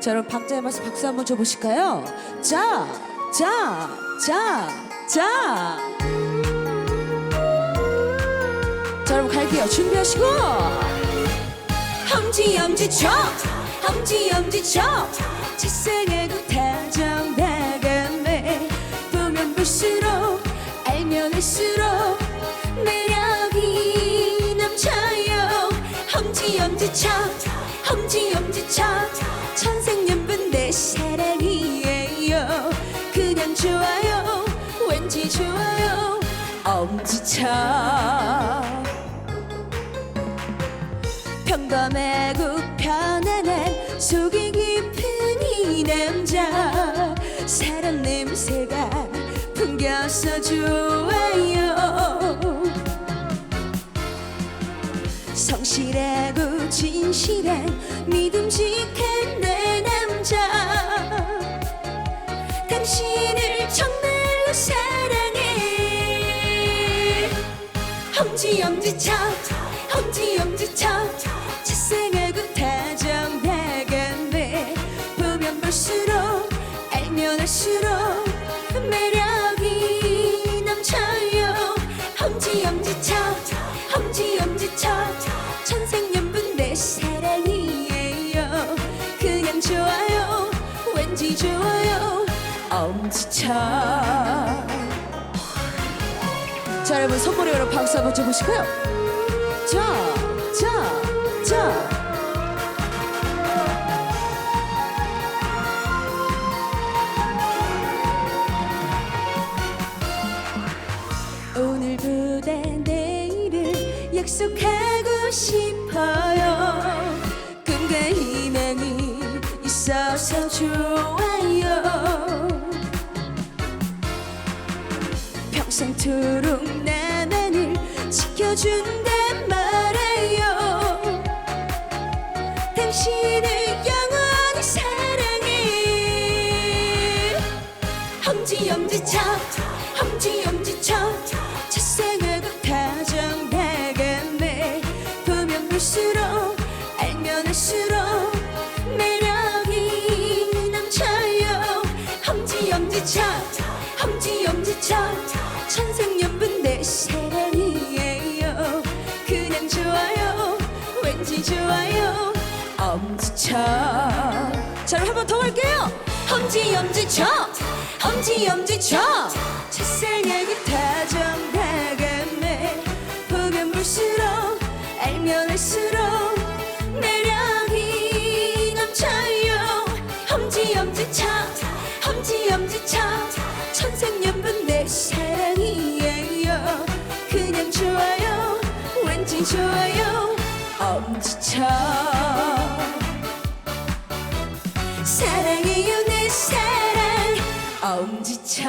자, 여러분 박자에 맞서 박수 한번 쳐보실까요? 자, 자, 자, 자. 자, 여러분 갈게요. 준비하시고. 엄지 엄지 쳐, 엄지 엄지 쳐. 책상하고 다정다감해 보면 볼수록 알면 알수록 매력이 넘쳐요. 엄지 엄지 쳐, 엄지 엄지 쳐. 천생연분 내 사랑이에요. 그냥 좋아요, 왠지 좋아요. 엄지쳐. 평범하고 편안한 속이 깊은 이 남자 사랑 냄새가 풍겨서 좋아요 성실하고 진실한 믿음직한 내 남자. 당신을 정말로 사랑해. 엄지 엄지쳐 엄지 엄지쳐 지쳐 자 여러분 여러분 박수 한번 쳐보실까요? 자, 자, 자. 오늘보다 내일을 약속하고 싶어요. 꿈과 희망이 있어서 좋아요. 평생토록 나만을 지켜준단 말이에요. 당신을 영원히 사랑해. 엄지 엄지쳐 엄 사랑이에요. 그냥 좋아요. 왠지 좋아요. 엄지쳐 자 그럼 한번 더 갈게요. 엄지 엄지쳐 엄지 엄지쳐 자상하게 다 지쳐. 사랑해요 내 사랑 엄지쳐